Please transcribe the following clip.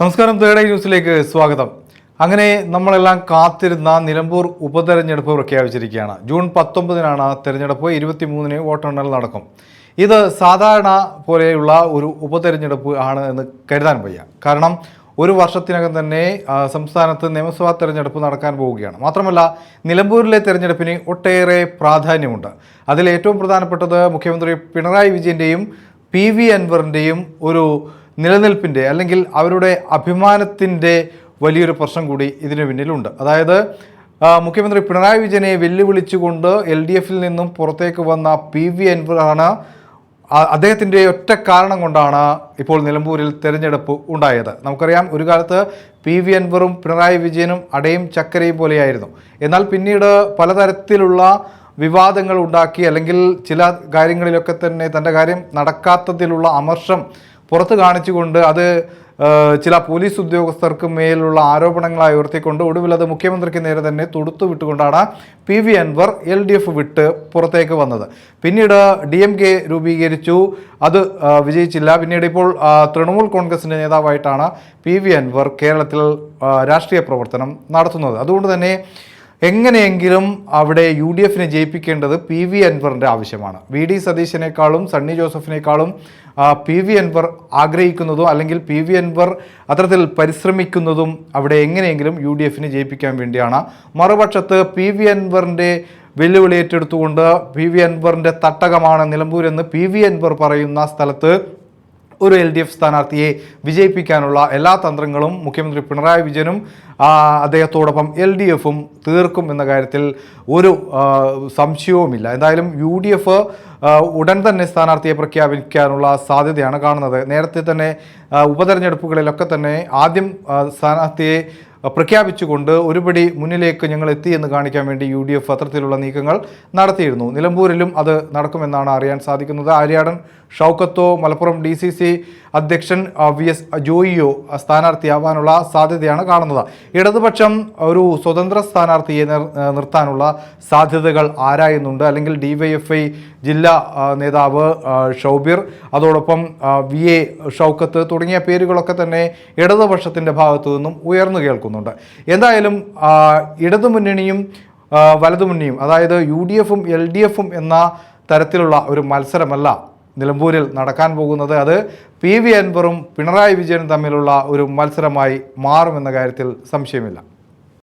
നമസ്കാരം third eye ന്യൂസിലേക്ക് സ്വാഗതം. അങ്ങനെ നമ്മളെല്ലാം കാത്തിരുന്ന നിലമ്പൂർ ഉപതെരഞ്ഞെടുപ്പ് പ്രഖ്യാപിച്ചിരിക്കുകയാണ്. ജൂൺ പത്തൊമ്പതിനാണ് തെരഞ്ഞെടുപ്പ് ഇരുപത്തിമൂന്നിന് വോട്ടെണ്ണൽ നടക്കും. ഇത് സാധാരണ പോലെയുള്ള ഒരു ഉപതെരഞ്ഞെടുപ്പ് ആണ് എന്ന് കരുതാൻ വയ്യ. കാരണം ഒരു വർഷത്തിനകം തന്നെ സംസ്ഥാനത്ത് നിയമസഭാ തെരഞ്ഞെടുപ്പ് നടക്കാൻ പോവുകയാണ്. മാത്രമല്ല നിലമ്പൂരിലെ തെരഞ്ഞെടുപ്പിന് ഒട്ടേറെ പ്രാധാന്യമുണ്ട്. അതിൽ ഏറ്റവും പ്രധാനപ്പെട്ടത് മുഖ്യമന്ത്രി പിണറായി വിജയന്റെയും പി വി അൻവറിന്റെയും ഒരു നിലനിൽപ്പിന്റെ അല്ലെങ്കിൽ അവരുടെ അഭിമാനത്തിന്റെ വലിയൊരു പ്രശ്നം കൂടി ഇതിന് പിന്നിലുണ്ട്. അതായത് മുഖ്യമന്ത്രി പിണറായി വിജയനെ വെല്ലുവിളിച്ചുകൊണ്ട് എൽ ഡി എഫിൽ നിന്നും പുറത്തേക്ക് വന്ന പി വി അൻവറാണ് അദ്ദേഹത്തിന്റെ ഒറ്റ കാരണം കൊണ്ടാണ് ഇപ്പോൾ നിലമ്പൂരിൽ തെരഞ്ഞെടുപ്പ് ഉണ്ടായത്. നമുക്കറിയാം ഒരു കാലത്ത് പി വി അൻവറും പിണറായി വിജയനും അടയും ചക്കരയും പോലെയായിരുന്നു. എന്നാൽ പിന്നീട് പലതരത്തിലുള്ള വിവാദങ്ങൾ ഉണ്ടാക്കി അല്ലെങ്കിൽ ചില കാര്യങ്ങളിലൊക്കെ തന്നെ തന്റെ കാര്യം നടക്കാത്തതിലുള്ള അമർഷം പുറത്ത് കാണിച്ചുകൊണ്ട് അത് ചില പോലീസ് ഉദ്യോഗസ്ഥർക്ക് മേലുള്ള ആരോപണങ്ങളായി ഉയർത്തിക്കൊണ്ട് ഒടുവിൽ അത് മുഖ്യമന്ത്രിക്ക് നേരെ തന്നെ തൊടുത്തു വിട്ടുകൊണ്ടാണ് P V Anvar L D F വിട്ട് പുറത്തേക്ക് വന്നത്. പിന്നീട് ഡി എം കെ രൂപീകരിച്ചു. അത് വിജയിച്ചില്ല. പിന്നീട് ഇപ്പോൾ തൃണമൂൽ കോൺഗ്രസിന്റെ നേതാവായിട്ടാണ് പി വി അൻവർ കേരളത്തിൽ രാഷ്ട്രീയ പ്രവർത്തനം നടത്തുന്നത്. അതുകൊണ്ട് തന്നെ എങ്ങനെയെങ്കിലും അവിടെ യു ഡി എഫിനെ ജയിപ്പിക്കേണ്ടത് പി വി അൻവറിന്റെ ആവശ്യമാണ്. വി ഡി സതീശിനേക്കാളും സണ്ണി ജോസഫിനേക്കാളും പി വി അൻവർ ആഗ്രഹിക്കുന്നതും അല്ലെങ്കിൽ പി വി അൻവർ അത്തരത്തിൽ പരിശ്രമിക്കുന്നതും അവിടെ എങ്ങനെയെങ്കിലും യു ഡി എഫിനെ ജയിപ്പിക്കാൻ വേണ്ടിയാണ്. മറുപക്ഷത്ത് പി വി അൻവറിന്റെ വെല്ലുവിളി ഏറ്റെടുത്തുകൊണ്ട് പി വി അൻവറിന്റെ തട്ടകമാണ് നിലമ്പൂരെന്ന് പി വി അൻവർ പറയുന്ന സ്ഥലത്ത് ഒരു എൽ ഡി എഫ് സ്ഥാനാർത്ഥിയെ വിജയിപ്പിക്കാനുള്ള എല്ലാ തന്ത്രങ്ങളും മുഖ്യമന്ത്രി പിണറായി വിജയനും അദ്ദേഹത്തോടൊപ്പം എൽ ഡി എഫും തീർക്കും എന്ന കാര്യത്തിൽ ഒരു സംശയവുമില്ല. എന്തായാലും യു ഡി എഫ് ഉടൻ തന്നെ സ്ഥാനാർത്ഥിയെ പ്രഖ്യാപിക്കാനുള്ള സാധ്യതയാണ് കാണുന്നത്. നേരത്തെ തന്നെ ഉപതെരഞ്ഞെടുപ്പുകളിലൊക്കെ തന്നെ ആദ്യം സ്ഥാനാർത്ഥിയെ പ്രഖ്യാപിച്ചുകൊണ്ട് ഒരുപടി മുന്നിലേക്ക് ഞങ്ങൾ എത്തിയെന്ന് കാണിക്കാൻ വേണ്ടി യു ഡി എഫ് അത്തരത്തിലുള്ള നീക്കങ്ങൾ നടത്തിയിരുന്നു. നിലമ്പൂരിലും അത് നടക്കുമെന്നാണ് അറിയാൻ സാധിക്കുന്നത്. ആര്യാടൻ ഷൗക്കത്തോ മലപ്പുറം ഡി സി സി അധ്യക്ഷൻ വി എസ് ജോയിയോ സ്ഥാനാർത്ഥിയാവാനുള്ള സാധ്യതയാണ് കാണുന്നത്. ഇടതുപക്ഷം ഒരു സ്വതന്ത്ര സ്ഥാനാർത്ഥിയെ നിർ- നിർത്താനുള്ള സാധ്യതകൾ ആരായുന്നുണ്ട്? അല്ലെങ്കിൽ ഡി വൈ എഫ് ഐ ജില്ലാ ആ, നേതാവ് ഷൗബിർ. അതോടൊപ്പം വി. എ. ഷൗക്കത്ത് തുടങ്ങിയ പേരുകളൊക്കെ തന്നെ ഇടതുപക്ഷത്തിന്റെ ഭാഗത്തു നിന്നും ഉയർന്നു കേൾക്കുന്നുണ്ട്. എന്തായാലും ഇടതുമുന്നണിയും വലതുമുന്നണിയും അതായത് യു ഡി എഫും എൽ ഡി എഫും എന്ന തരത്തിലുള്ള ഒരു മത്സരമല്ല നിലമ്പൂരിൽ നടക്കാൻ പോകുന്നത്. അത് പി. വി. അൻവറും പിണറായി വിജയനും തമ്മിലുള്ള ഒരു മത്സരമായി മാറുമെന്ന കാര്യത്തിൽ സംശയമില്ല.